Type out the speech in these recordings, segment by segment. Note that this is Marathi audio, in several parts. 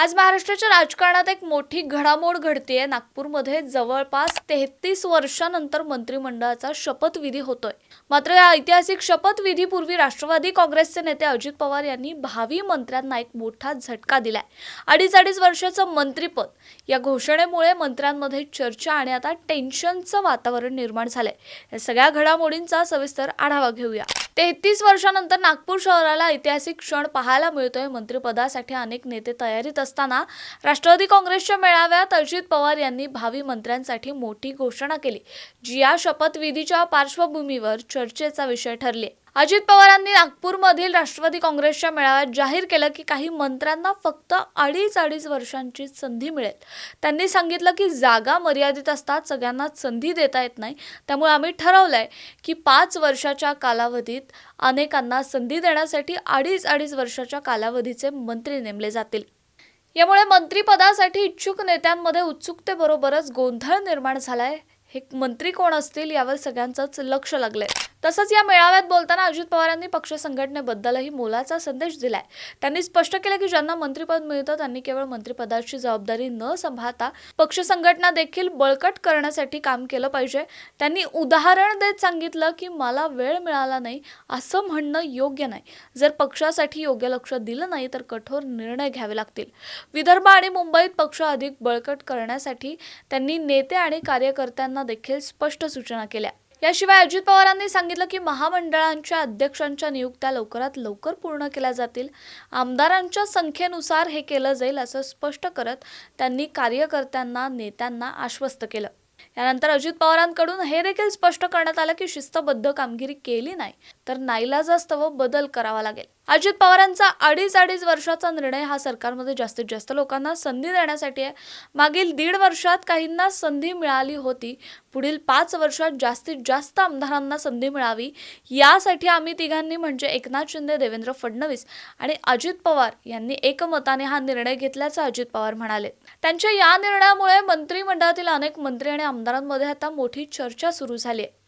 आज महाराष्ट्राच्या राजकारणात एक मोठी घडामोड घडतीये. नागपूरमध्ये जवळपास तेहतीस वर्षानंतर मंत्रिमंडळाचा शपथविधी होतोय. मात्र या ऐतिहासिक शपथविधीपूर्वी राष्ट्रवादी काँग्रेसचे नेते अजित पवार यांनी भावी मंत्र्यांना एक मोठा झटका दिलाय. अडीच अडीच वर्षाचं मंत्रिपद. या घोषणेमुळे मंत्र्यांमध्ये चर्चा आणि आता टेन्शनचं वातावरण निर्माण झालंय. या सगळ्या घडामोडींचा सविस्तर आढावा घेऊया. तेहतीस वर्षानंतर नागपूर शहराला ऐतिहासिक क्षण पाहायला मिळतोय. मंत्रिपदासाठी अनेक नेते तयारीत असताना राष्ट्रवादी काँग्रेसच्या मेळाव्यात अजित पवार यांनी भावी मंत्र्यांसाठी मोठी घोषणा केली जी या शपथविधीच्या पार्श्वभूमीवर चर्चेचा विषय ठरली अजित पवारांनी नागपूरमधील राष्ट्रवादी काँग्रेसच्या मेळाव्यात जाहीर केलं की काही मंत्र्यांना फक्त अडीच अडीच वर्षांची संधी मिळेल. त्यांनी सांगितलं की जागा मर्यादित असतात सगळ्यांना संधी देता येत नाही. त्यामुळे आम्ही ठरवलंय की पाच वर्षाच्या कालावधीत अनेकांना संधी देण्यासाठी अडीच अडीच वर्षाच्या कालावधीचे मंत्री नेमले जातील. यामुळे मंत्रिपदासाठी इच्छुक नेत्यांमध्ये उत्सुकतेबरोबरच गोंधळ निर्माण झालाय. हे मंत्री कोण असतील यावर सगळ्यांचंच लक्ष लागलंय. तसंच या मेळाव्यात बोलताना अजित पवारांनी पक्ष संघटनेबद्दलही मोलाचा संदेश दिलाय. त्यांनी स्पष्ट केलं की ज्यांना मंत्रिपद मिळतं त्यांनी केवळ मंत्रिपदाची जबाबदारी न सांभाळता पक्ष संघटना देखील बळकट करण्यासाठी काम केलं पाहिजे. त्यांनी उदाहरण देत सांगितलं की मला वेळ मिळाला नाही असं म्हणणं योग्य नाही. जर पक्षासाठी योग्य लक्ष दिलं नाही तर कठोर निर्णय घ्यावे लागतील. विदर्भ आणि मुंबईत पक्ष अधिक बळकट करण्यासाठी त्यांनी नेते आणि कार्यकर्त्यांना देखील स्पष्ट सूचना केल्या. याशिवाय अजित पवारांनी सांगितलं की महामंडळांच्या अध्यक्षांच्या नियुक्त्या लवकरात लवकर पूर्ण केल्या जातील. आमदारांच्या संख्येनुसार हे केलं जाईल असं स्पष्ट करत त्यांनी कार्यकर्त्यांना नेत्यांना आश्वस्त केलं. यानंतर अजित पवारांकडून हे देखील स्पष्ट करण्यात आलं की शिस्तबद्ध कामगिरी केली नाही तर नाईलाजास्तव बदल करावा लागेल. अजित पवारांचा अडीच अडीच वर्षाचा निर्णय हा सरकारमध्ये जास्तीत जास्त लोकांना संधी देण्यासाठी आहे. मागील दीड वर्षात काहींना संधी मिळाली होती. पुढील पाच वर्षात जास्तीत जास्त आमदारांना संधी मिळावी. यासाठी आम्ही तिघांनी म्हणजे एकनाथ शिंदे देवेंद्र फडणवीस आणि अजित पवार यांनी एकमताने हा निर्णय घेतल्याचं अजित पवार म्हणाले. त्यांच्या या निर्णयामुळे मंत्रिमंडळातील अनेक मंत्री आणि आमदारांमध्ये आता मोठी चर्चा सुरू झाली आहे.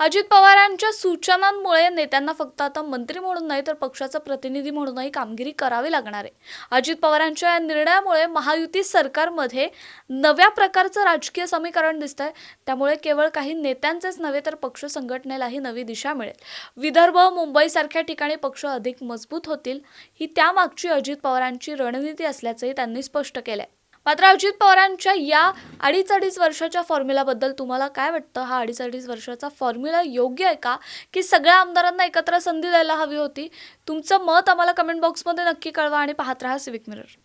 अजित पवारांच्या सूचनांमुळे नेत्यांना फक्त आता मंत्री म्हणून नाही तर पक्षाचा प्रतिनिधी म्हणूनही कामगिरी करावी लागणार आहे. अजित पवारांच्या या निर्णयामुळे महायुती सरकारमध्ये नव्या प्रकारचं राजकीय समीकरण दिसतंय. त्यामुळे केवळ काही नेत्यांचेच नव्हे तर पक्ष संघटनेलाही नवी दिशा मिळेल. विदर्भ मुंबईसारख्या ठिकाणी पक्ष अधिक मजबूत होतील ही त्यामागची अजित पवारांची रणनीती असल्याचंही त्यांनी स्पष्ट केलंय. मात्र अजित पवारांच्या या अडीच अडीच वर्षाच्या फॉर्म्युलाबद्दल तुम्हाला काय वाटतं? हा अडीच अडीच वर्षाचा फॉर्म्युला योग्य आहे का? की सगळ्या आमदारांना एकत्र संधी द्यायला हवी होती? तुमचं मत आम्हाला कमेंट बॉक्समध्ये नक्की कळवा आणि पाहत राहा सिविक मिरर.